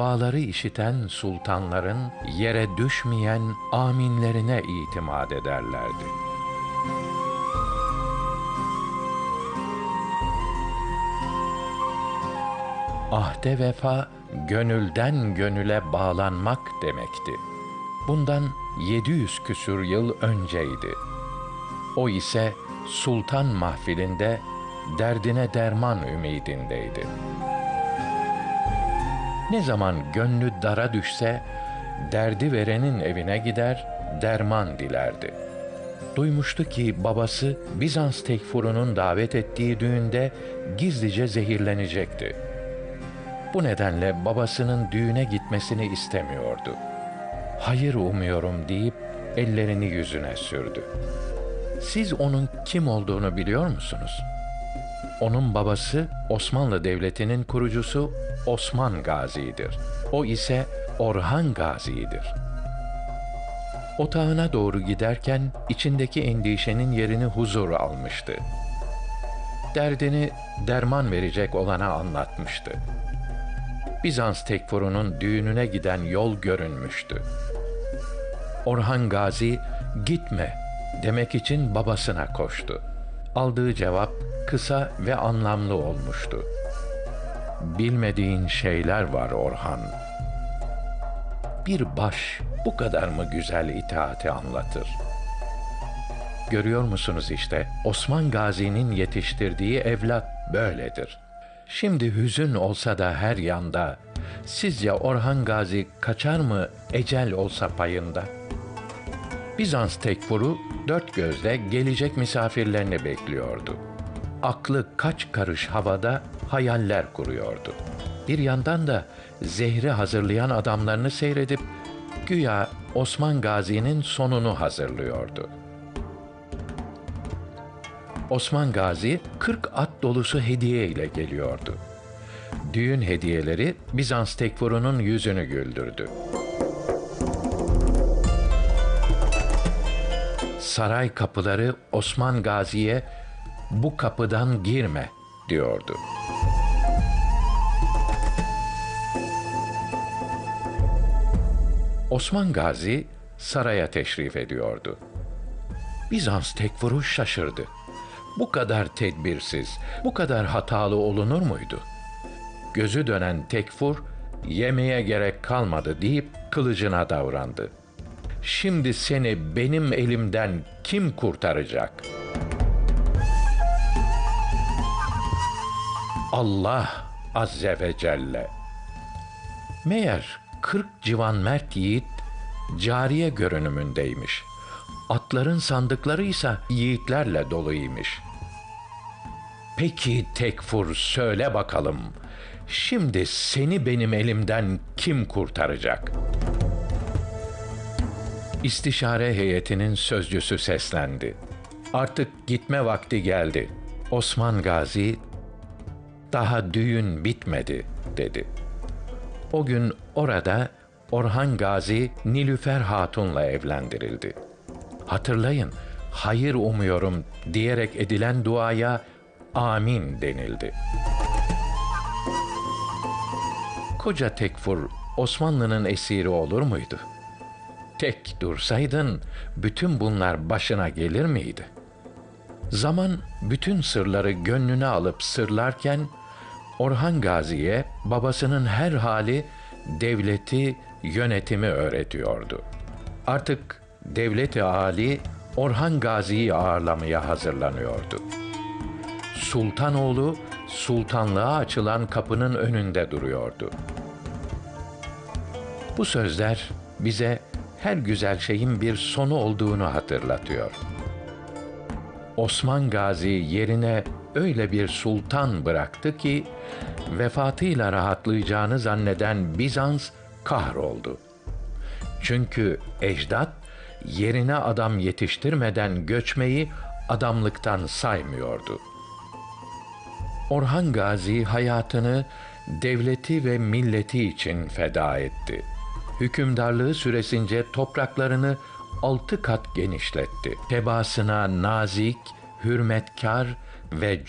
duaları işiten sultanların yere düşmeyen aminlerine itimat ederlerdi. Ahde vefa, gönülden gönüle bağlanmak demekti. Bundan 700 küsür yıl önceydi. O ise sultan mahfilinde derdine derman ümidindeydi. Ne zaman gönlü dara düşse, derdi verenin evine gider, derman dilerdi. Duymuştu ki babası Bizans tekfurunun davet ettiği düğünde gizlice zehirlenecekti. Bu nedenle babasının düğüne gitmesini istemiyordu. Hayır umuyorum deyip ellerini yüzüne sürdü. Siz onun kim olduğunu biliyor musunuz? Onun babası Osmanlı Devleti'nin kurucusu Osman Gazi'dir. O ise Orhan Gazi'dir. Otağına doğru giderken içindeki endişenin yerini huzur almıştı. Derdini derman verecek olana anlatmıştı. Bizans tekfurunun düğününe giden yol görünmüştü. Orhan Gazi gitme demek için babasına koştu. Aldığı cevap kısa ve anlamlı olmuştu. Bilmediğin şeyler var Orhan. Bir baş bu kadar mı güzel itaati anlatır? Görüyor musunuz işte Osman Gazi'nin yetiştirdiği evlat böyledir. Şimdi hüzün olsa da her yanda, sizce Orhan Gazi kaçar mı ecel olsa payında? Bizans tekfuru dört gözle gelecek misafirlerini bekliyordu. Aklı kaç karış havada hayaller kuruyordu. Bir yandan da zehri hazırlayan adamlarını seyredip güya Osman Gazi'nin sonunu hazırlıyordu. Osman Gazi 40 at dolusu hediye ile geliyordu. Düğün hediyeleri Bizans tekfurunun yüzünü güldürdü. Saray kapıları Osman Gazi'ye bu kapıdan girme diyordu. Osman Gazi saraya teşrif ediyordu. Bizans tekfuru şaşırdı. Bu kadar tedbirsiz, bu kadar hatalı olunur muydu? Gözü dönen tekfur, yemeye gerek kalmadı deyip kılıcına davrandı. Şimdi seni benim elimden kim kurtaracak? Allah Azze ve Celle. Meğer kırk civan mert yiğit cariye görünümündeymiş. Atların sandıkları ise yiğitlerle doluymuş. Peki tekfur söyle bakalım. Şimdi seni benim elimden kim kurtaracak? İstişare heyetinin sözcüsü seslendi. Artık gitme vakti geldi. Osman Gazi daha düğün bitmedi dedi. O gün orada Orhan Gazi Nilüfer Hatun'la evlendirildi. Hatırlayın, hayır umuyorum diyerek edilen duaya amin denildi. Koca tekfur Osmanlı'nın esiri olur muydu? Tek dursaydın bütün bunlar başına gelir miydi? Zaman bütün sırları gönlüne alıp sırlarken Orhan Gazi'ye babasının her hali devleti, yönetimi öğretiyordu. Artık devleti âli Orhan Gazi'yi ağırlamaya hazırlanıyordu. Sultanoğlu sultanlığa açılan kapının önünde duruyordu. Bu sözler bize her güzel şeyin bir sonu olduğunu hatırlatıyor. Osman Gazi yerine öyle bir sultan bıraktı ki vefatıyla rahatlayacağını zanneden Bizans kahroldu. Çünkü ecdat yerine adam yetiştirmeden göçmeyi adamlıktan saymıyordu. Orhan Gazi hayatını devleti ve milleti için feda etti. Hükümdarlığı süresince topraklarını altı kat genişletti. Tebasına nazik, hürmetkar ve